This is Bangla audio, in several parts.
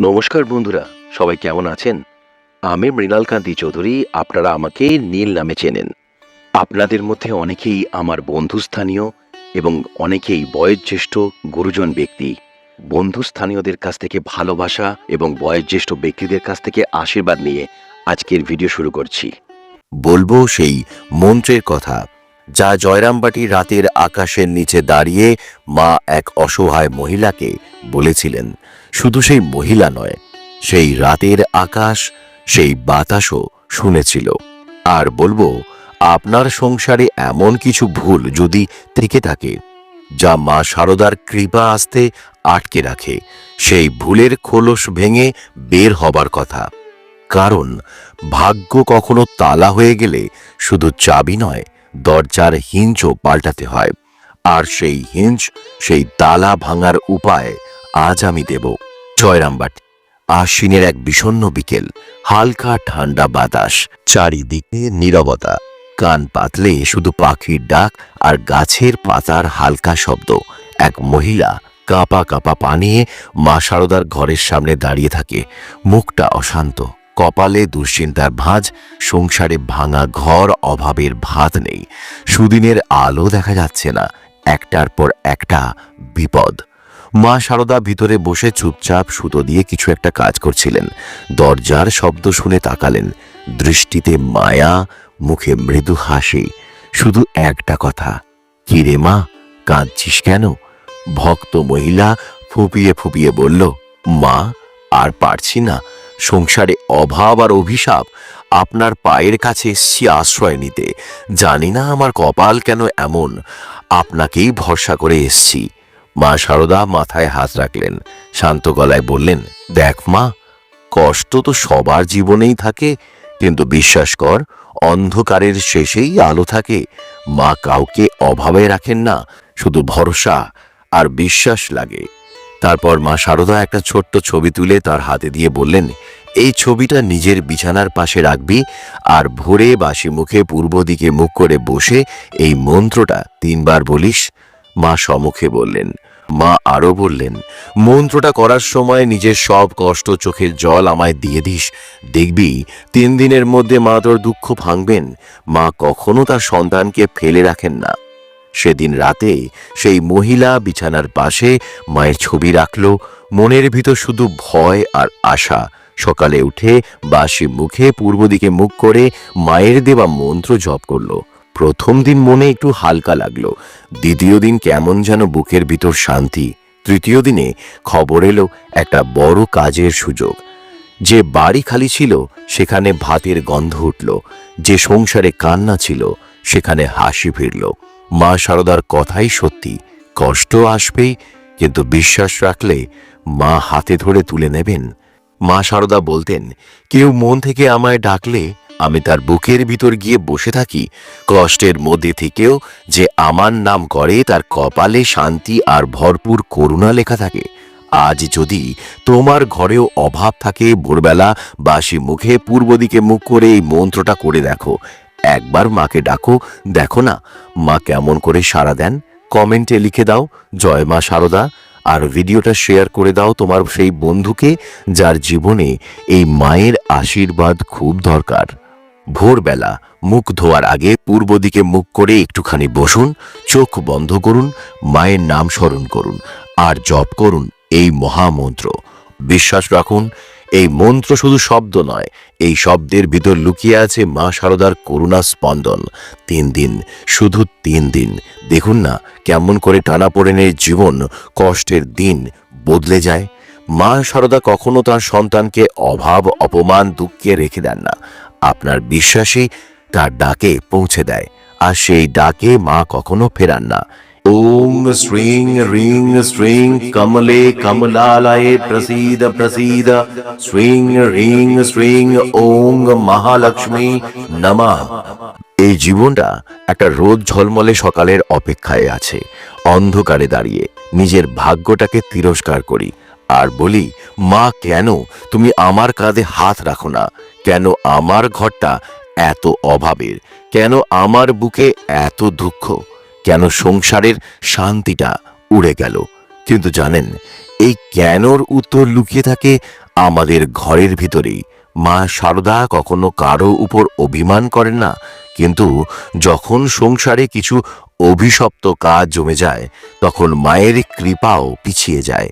নমস্কার বন্ধুরা, সবাই কেমন আছেন? আমি মৃণাল কান্তি চৌধুরী, আপনারা আমাকে নীল নামে চেনেন। আপনাদের মধ্যে অনেকেই আমার বন্ধুস্থানীয় এবং অনেকেই বয়োজ্যেষ্ঠ গুরুজন ব্যক্তি। বন্ধুস্থানীয়দের কাছ থেকে ভালোবাসা এবং বয়োজ্যেষ্ঠ ব্যক্তিদের কাছ থেকে আশীর্বাদ নিয়ে আজকের ভিডিও শুরু করছি। বলব সেই মন্ত্রের কথা। যা জয়রামবাটির রাতের আকাশের নিচে দাঁড়িয়ে মা এক অসহায় মহিলাকে বলেছিলেন, শুধু সেই মহিলা নয়, সেই রাতের আকাশ, সেই বাতাসও শুনেছিল। আর বলব, আপনার সংসারে এমন কিছু ভুল যদি থেকে থাকে, যা মা শারদার কৃপা আসতে আটকে রাখে, সেই ভুলের খোলস ভেঙে বের হবার কথা। কারণ, ভাগ্য কখনো তালা হয়ে গেলে শুধু চাবি নয় দরজার হিঞ্চও পাল্টাতে হয়। আর সেই হিঞ্চ সেই তালা ভাঙার উপায় আজ আমি দেব। জয়রামবাটি আশ্বিনের এক বিষণ্ণ বিকেল, হালকা ঠান্ডা বাতাস, চারিদিকে নীরবতা। কান পাতলে শুধু পাখির ডাক আর গাছের পাতার হালকা শব্দ। এক মহিলা কাঁপা কাঁপা পানিয়ে মা শারদার ঘরের সামনে দাঁড়িয়ে থাকে। মুখটা অশান্ত। কপালে দুশ্চিন্তার ভাঁজ, সংসারে ভাঙা ঘর, অভাবের ভাত নেই। সুদিনের আলো দেখা যাচ্ছে না, একটার পর একটা বিপদ। মা সারদা ভিতরে বসে চুপচাপ সুতো দিয়ে কিছু একটা কাজ করছিলেন। দরজার শব্দ শুনে তাকালেন। দৃষ্টিতে মায়া, মুখে মৃদু হাসি। শুধু একটা কথা, কি রে মা, কাঁদছিস কেন? ভক্ত মহিলা ফুপিয়ে ফুপিয়ে বলল, মা, আর পারছি না। সংসারে অভাব আর অভিশাপ আপনার পায়ের কাছে এসছি আশ্রয় নিতে। জানি না আমার কপাল কেন এমন। আপনাকেই ভরসা করে এসছি। মা সারদা মাথায় হাত রাখলেন। শান্ত গলায় বললেন, দেখ মা, কষ্ট তো সবার জীবনেই থাকে, কিন্তু বিশ্বাস কর, অন্ধকারের শেষেই আলো থাকে। মা কাউকে অভাবে রাখেন না, শুধু ভরসা আর বিশ্বাস লাগে। তারপর মা সারদা একটা ছোট্ট ছবি তুলে তার হাতে দিয়ে বললেন এই ছবিটা নিজের বিছানার পাশে রাখবি আর ভোরে বাসি মুখে পূর্ব দিকে মুখ করে বসে এই মন্ত্রটা তিনবার বলিস, মা সমুখে বললেন। মা আরও বললেন, মন্ত্রটা করার সময় নিজের সব কষ্ট চোখের জল আমায় দিয়ে দিস। দেখবি, তিন দিনের মধ্যে মা তোর দুঃখ ভাঙবেন। মা কখনো তার সন্তানকে ফেলে রাখেন না। সেদিন রাতে সেই মহিলা বিছানার পাশে মায়ের ছবি রাখল। মনের ভিতর শুধু ভয় আর আশা। সকালে উঠে বাসি মুখে পূর্ব দিকে মুখ করে মায়ের দেওয়া মন্ত্র জপ করল। প্রথম দিন মনে একটু হালকা লাগল। দ্বিতীয় দিন কেমন যেন বুকের ভিতর শান্তি। তৃতীয় দিনে খবর এলো একটা বড় কাজের সুযোগ। যে বাড়ি খালি ছিল, সেখানে ভাতের গন্ধ উঠল। যে সংসারে কান্না ছিল, সেখানে হাসি ফিরল। মা শারদার কথাই সত্যি। কষ্ট আসবেই, কিন্তু বিশ্বাস রাখলে মা হাতে ধরে তুলে নেবেন। মা শারদা বলতেন, কেউ মন থেকে আমায় ডাকলে আমি তার বুকের ভিতর গিয়ে বসে থাকি। কষ্টের মধ্যে থেকেও যে আমার নাম করে তার কপালে শান্তি আর ভরপুর করুণা লেখা থাকে। আজ যদি তোমার ঘরেও অভাব থাকে ভোরবেলা, বাসি মুখে পূর্ব দিকে মুখ করে এই মন্ত্রটা করে দেখো। একবার মাকে ডাকো, দেখো না মা কেমন করে সাড়া দেন। কমেন্টে লিখে দাও, জয় মা শারদা আর ভিডিওটা শেয়ার করে দাও তোমার সেই বন্ধুকে যার জীবনে এই মায়ের আশীর্বাদ খুব দরকার। ভোরবেলা মুখ ধোয়ার আগে পূর্ব দিকে মুখ করে একটুখানি বসুন, চোখ বন্ধ করুন, মায়ের নাম স্মরণ করুন, আর জপ করুন এই মহামন্ত্র। বিশ্বাস রাখুন এই মন্ত্র শুধু শব্দ নয়, এই শব্দের ভিতর লুকিয়ে আছে মা শারদার করুণা স্পন্দন। তিন দিন, শুধু তিন দিন। দেখুন না, কেমন করে টানাপোড়েনের জীবন, কষ্টের দিন বদলে যায়। মা শারদা কখনো তার সন্তানকে অভাব, অপমান, দুঃখে রেখে দেন না। আপনার বিশ্বাসী তার ডাকে পৌঁছে দেয়। আর সেই ডাকে মা কখনো ফেরান না। ওম শ্রিং রিং শ্রিং কমলে কমলালয়ে প্রসীদ প্রসীদ শ্রিং রিং শ্রিং ওং মহালক্ষ্মী নমঃ এই জীবনটা একটা রোদ ঝলমলে সকালের অপেক্ষায় আছে। অন্ধকারে দাঁড়িয়ে নিজের ভাগ্যটাকে তিরস্কার করি আর বলি, মা, কেন তুমি আমার কাঁধে হাত রাখো না? কেন আমার ঘরটা এত অভাবের? কেন আমার বুকে এত দুঃখ? কেন সংসারের শান্তিটা উড়ে গেল? কিন্তু জানেন, এই কেনর উত্তর লুকিয়ে থাকে আমাদের ঘরের ভিতরেই। মা সারদা কখনো কারও উপর অভিমান করেন না, কিন্তু যখন সংসারে কিছু অভিশপ্ত কাজ জমে যায়, তখন মায়ের কৃপাও পিছিয়ে যায়।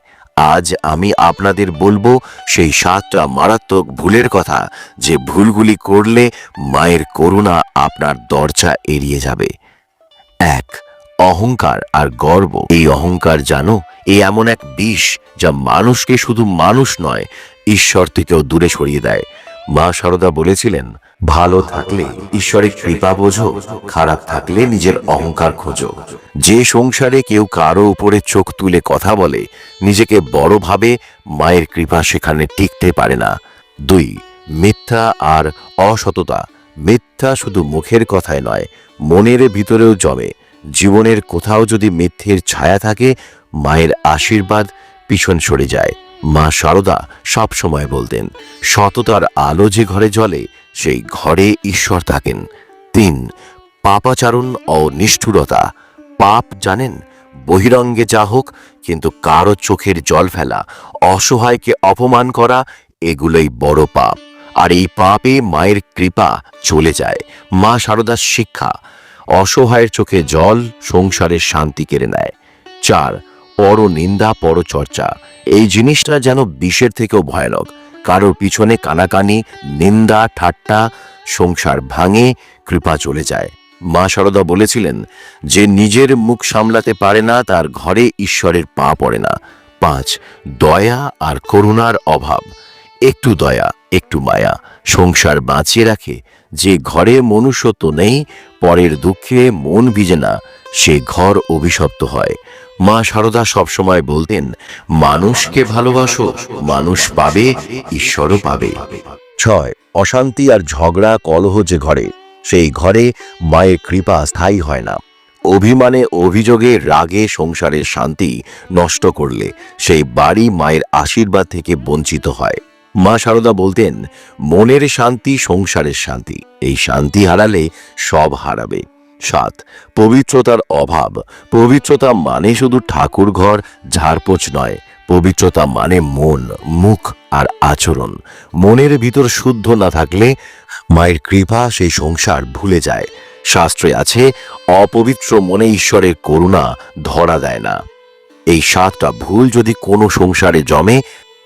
আজ আমি আপনাদের বলব সেই সাতটা মারাত্মক ভুলের কথা, যে ভুলগুলি করলে মায়ের করুণা আপনার দরজা এড়িয়ে যাবে। এক অহংকার আর গর্ব। এই অহংকার জানো এই এমন এক বিষ যা মানুষকে শুধু মানুষ নয়, ঈশ্বর থেকেও দূরে সরিয়ে দেয়। মা সারদা বলেছিলেন, ভালো থাকলে ঈশ্বরের কৃপা বোঝো, খারাপ থাকলে নিজের অহংকার খোঁজো। যে সংসারে কেউ কারও উপরে চোখ তুলে কথা বলে, নিজেকে বড় ভাবে মায়ের কৃপা সেখানে টিকতে পারে না। দুই, মিথ্যা আর অসততা। মিথ্যা শুধু মুখের কথায় নয়, মনের ভিতরেও জমে। জীবনের কোথাও যদি মিথ্যের ছায়া থাকে, মায়ের আশীর্বাদ পিছন সরে যায়। মা শারদা সব সময় বলতেন, সততার আলো যে ঘরে জ্বলে, সেই ঘরে ঈশ্বর থাকেন। তিন, পাপাচারণ ও নিষ্ঠুরতা। পাপ জানেন, বহিরঙ্গে যা হোক, কিন্তু কারও চোখের জল ফেলা, অসহায়কে অপমান করা, এগুলোই বড় পাপ। আর এই পাপে মায়ের কৃপা চলে যায়। মা শারদার শিক্ষা অসহায়ের চোখে জল সংসারের শান্তি কেড়ে নেয়। চার, পর নিন্দা, পর চর্চা। এই জিনিসটা যেন বিষের থেকেও ভয়ানক। কারোর পিছনে কানাকানি, নিন্দা, ঠাট্টা, সংসার ভাঙে, কৃপা চলে যায়। মা শারদা বলেছিলেন, যে নিজের মুখ সামলাতে পারে না, তার ঘরে ঈশ্বরের পা পড়ে না। পাঁচ, দয়া আর করুণার অভাব। একটু দয়া। একটু মায়া। সংসার বাঁচিয়ে রাখে। যে ঘরে মনুষ্যত্ব নেই, পরের দুঃখে মন ভিজে না, সে ঘর অভিশপ্ত হয়। মা শারদা সবসময় বলতেন, মানুষকে ভালোবাসো, মানুষ পাবে, ঈশ্বরও পাবে। ছয়, অশান্তি আর ঝগড়া কলহ যে ঘরে, সেই ঘরে মায়ের কৃপা স্থায়ী হয় না। অভিমানে, অভিযোগে, রাগে সংসারের শান্তি নষ্ট করলে, সেই বাড়ি মায়ের আশীর্বাদ থেকে বঞ্চিত হয়। মা শারদা বলতেন, মনের শান্তি সংসারের শান্তি। এই শান্তি হারালে সব হারাবে। সাত, পবিত্রতার অভাব। পবিত্রতা মানে শুধু ঠাকুর ঘর ঝাড়পোছ নয়। পবিত্রতা মানে মন, মুখ আর আচরণ। মনের ভিতর শুদ্ধ না থাকলে মায়ের কৃপা সেই সংসার ভুলে যায়। শাস্ত্রে আছে, অপবিত্র মনে ঈশ্বরের করুণা ধরা দেয় না। এই সাতটা ভুল যদি কোনো সংসারে জমে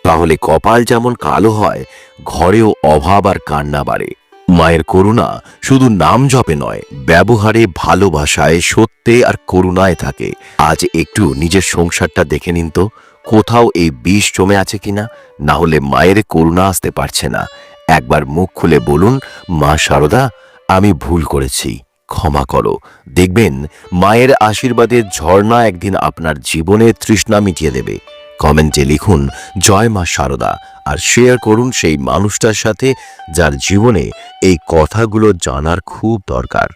তাহলে কপাল যেমন কালো হয়, ঘরেও অভাব আর কান্না বাড়ে। মায়ের করুণা শুধু নাম জপে নয়, ব্যবহারে, ভালোবাসায়, সত্যে আর করুণায় থাকে। আজ একটু নিজের সংসারটা দেখে নিন তো, কোথাও এই বিষ জমে আছে কিনা? না হলে মায়ের করুণা আসতে পারছে না। একবার মুখ খুলে বলুন, মা শারদা আমি ভুল করেছি। ক্ষমা করো। দেখবেন, মায়ের আশীর্বাদের ঝর্ণা একদিন আপনার জীবনের তৃষ্ণা মিটিয়ে দেবে। কমেন্টে লিখুন, জয় মা শারদা আর শেয়ার করুন সেই মানুষটার সাথে যার জীবনে এই কথাগুলো জানার খুব দরকার।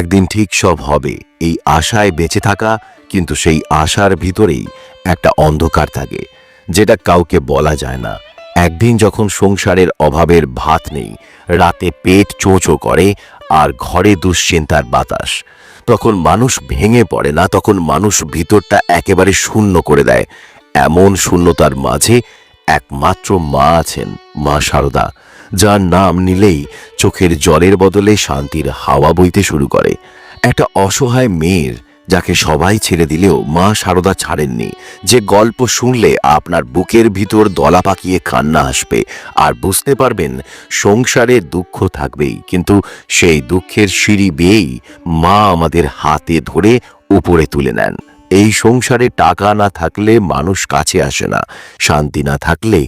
একদিন ঠিক সব হবে, এই আশায় বেঁচে থাকা কিন্তু সেই আশার ভিতরেই একটা অন্ধকার থাকে, যেটা কাউকে বলা যায় না। একদিন যখন সংসারের অভাবের ভাত নেই, রাতে পেট চোঁচো করে আর ঘরে দুশ্চিন্তার বাতাস, তখন মানুষ ভেঙে পড়ে না, তখন মানুষ ভিতরটা একেবারে শূন্য করে দেয়। এমন শূন্যতার মাঝে একমাত্র মা আছেন মা শারদা যার নাম নিলেই চোখের জলের বদলে শান্তির হাওয়া বইতে শুরু করে। একটা অসহায় মেয়ের, যাকে সবাই ছেড়ে দিলেও মা শারদা ছাড়েননি। যে গল্প শুনলে আপনার বুকের ভিতর দলা পাকিয়ে কান্না আসবে, আর বুঝতে পারবেন সংসারে দুঃখ থাকবেই, কিন্তু সেই দুঃখের সিঁড়ি বেয়েই মা আমাদের হাতে ধরে উপরে তুলে নেন। এই সংসারে টাকা না থাকলে মানুষ কাছে আসে না, শান্তি না থাকলে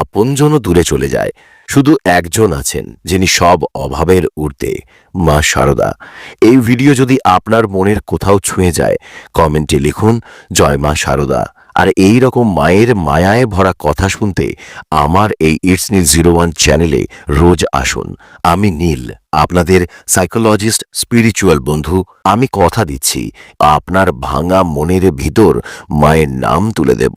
আপনজনও দূরে চলে যায়। শুধু একজন আছেন, যিনি সব অভাবের ঊর্ধ্বে। মা সারদা, এই ভিডিও যদি আপনার মনের কোথাও ছুঁয়ে যায়, কমেন্টে লিখুন, জয় মা শারদা আর এই রকম মায়ের মায়ায় ভরা কথা শুনতে আমার এই ইটস নীল জিরো ওয়ান চ্যানেলে রোজ আসুন। আমি নীল, আপনাদের সাইকোলজিস্ট স্পিরিচুয়াল বন্ধু। আমি কথা দিচ্ছি, আপনার ভাঙা মনের ভিতর মায়ের নাম তুলে দেব।